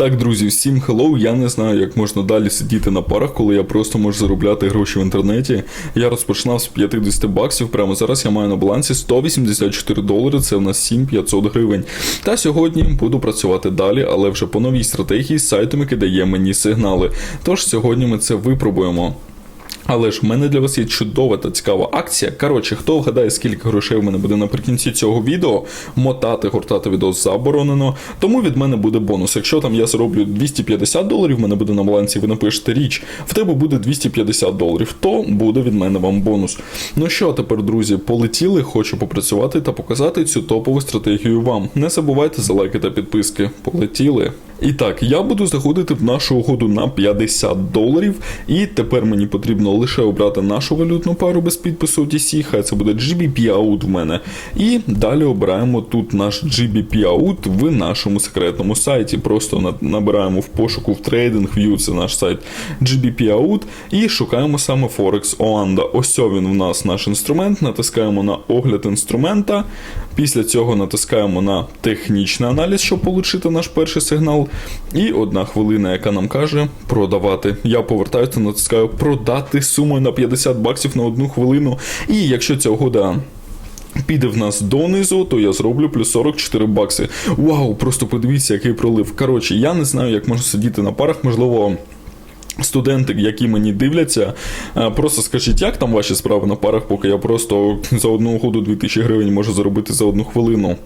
Так, друзі, всім хеллоу. Я не знаю, як можна далі сидіти на парах, коли я просто можу заробляти гроші в інтернеті. Я розпочинав з 50 баксів. Прямо зараз я маю на балансі 184 долари, це в нас 7500 гривень. Та сьогодні буду працювати далі, але вже по новій стратегії з сайтом, який дає мені сигнали. Тож сьогодні ми це випробуємо. Але ж в мене для вас є чудова та цікава акція. Коротше, хто вгадає, скільки грошей в мене буде наприкінці цього відео, мотати, гуртати відео заборонено. Тому від мене буде бонус. Якщо там я зароблю 250 доларів, в мене буде на балансі, ви напишете річ, в тебе буде 250 доларів, то буде від мене вам бонус. Ну що, тепер, друзі, полетіли, хочу попрацювати та показати цю топову стратегію вам. Не забувайте за лайки та підписки. Полетіли. І так, я буду заходити в нашу угоду на 50 доларів, і тепер мені потрібно лише обрати нашу валютну пару без підпису OTC, хай це буде GBP out в мене. І далі обираємо тут наш GBP out в нашому секретному сайті. Просто набираємо в пошуку в TradingView, це наш сайт GBP out, і шукаємо саме Forex Oanda. Ось він в нас наш інструмент. Натискаємо на огляд інструмента. Після цього натискаємо на технічний аналіз, щоб отримати наш перший сигнал. І одна хвилина, яка нам каже продавати. Я повертаюся, натискаю продати сумою на 50 баксів на одну хвилину. І якщо ця угода. Піде в нас донизу, то я зроблю плюс 44 бакси. Вау, просто подивіться, який пролив. Коротше, я не знаю, як можна сидіти на парах, можливо. Студенти, які мені дивляться, е, просто скажіть, як там ваші справи на парах, поки я просто за одну угоду 2000 гривень можу заробити за одну хвилину.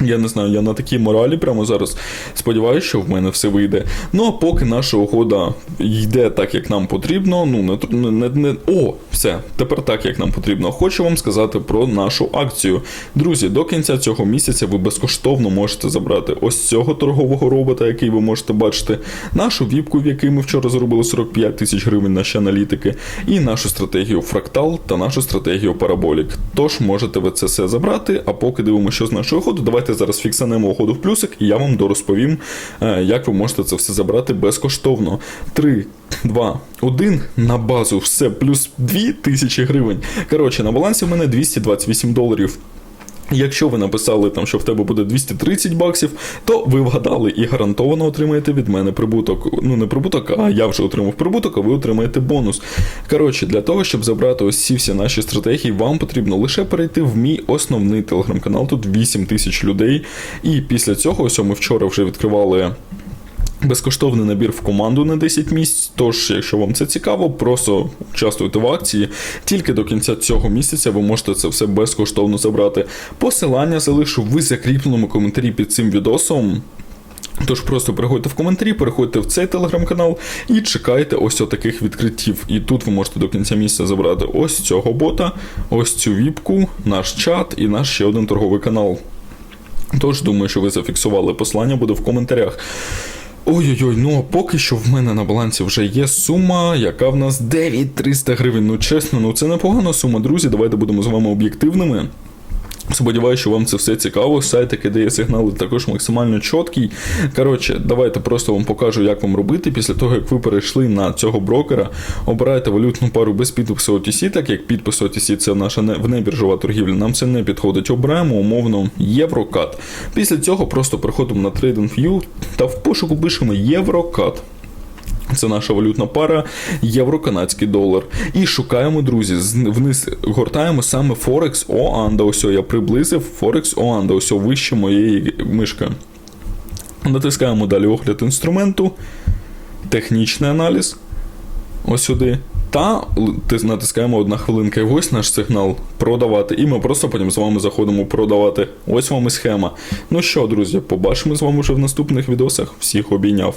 Я не знаю, я на такій моралі прямо зараз. Сподіваюся, що в мене все вийде. Ну а поки наша угода йде так, як нам потрібно. Ну не, не, не, о, все, тепер так, як нам потрібно. Хочу вам сказати про нашу акцію. Друзі, до кінця цього місяця ви безкоштовно можете забрати ось цього торгового робота, який ви можете бачити, нашу віпку, в якій ми вчора зробили 45 тисяч гривень наші аналітики, і нашу стратегію фрактал та нашу стратегію параболік. Тож можете ви це все забрати. А поки дивимося, що з нашої угоди, давайте зараз фіксанемо угоду в плюсик, і я вам дорозповім, е, як ви можете це все забрати безкоштовно. 3, 2, 1 на базу, все, плюс 2 тисячі гривень. Коротше, на балансі в мене 228 доларів. Якщо ви написали там, що в тебе буде 230 баксів, то ви вгадали і гарантовано отримаєте від мене прибуток. Ну не прибуток, а я вже отримав прибуток, а ви отримаєте бонус. Коротше, для того, щоб забрати ось ці всі наші стратегії, вам потрібно лише перейти в мій основний телеграм-канал. Тут 8 тисяч людей. І після цього, ось ми вчора вже відкривали. Безкоштовний набір в команду на 10 місць. Тож, якщо вам це цікаво, просто участвуйте в акції. Тільки до кінця цього місяця ви можете це все безкоштовно забрати. Посилання залишу в закріпленому коментарі під цим відосом. Тож просто переходьте в коментарі, переходьте в цей телеграм-канал і чекайте ось таких відкриттів. І тут ви можете до кінця місяця забрати ось цього бота, ось цю віпку, наш чат і наш ще один торговий канал. Тож думаю, що ви зафіксували посилання буде в коментарях. Ой-ой-ой, ну а поки що в мене на балансі вже є сума, яка в нас 9300 гривень. Ну чесно, ну це непогана сума, друзі. Давайте будемо з вами об'єктивними. Сподіваюся, що вам це все цікаво. Сайт, який дає сигнали, також максимально чіткий. Коротше, давайте просто вам покажу, як вам робити. Після того, як ви перейшли на цього брокера, обирайте валютну пару без підпису OTC, так як підпис OTC це наша не- внебіржова торгівля, нам це не підходить. Обираємо умовно Єврокат. Після цього просто переходимо на TradingView та в пошуку пишемо Єврокат. Це наша валютна пара, євро-канадський долар. І шукаємо, друзі, вниз гортаємо саме Forex Oanda. Ось я приблизив Forex Oanda, ось вище моєї мишки. Натискаємо далі огляд інструменту, технічний аналіз. Ось сюди. Та натискаємо одна хвилинка. І ось наш сигнал продавати. І ми просто потім з вами заходимо продавати. Ось вам і схема. Ну що, друзі, побачимо з вами вже в наступних відосах. Всіх обійняв.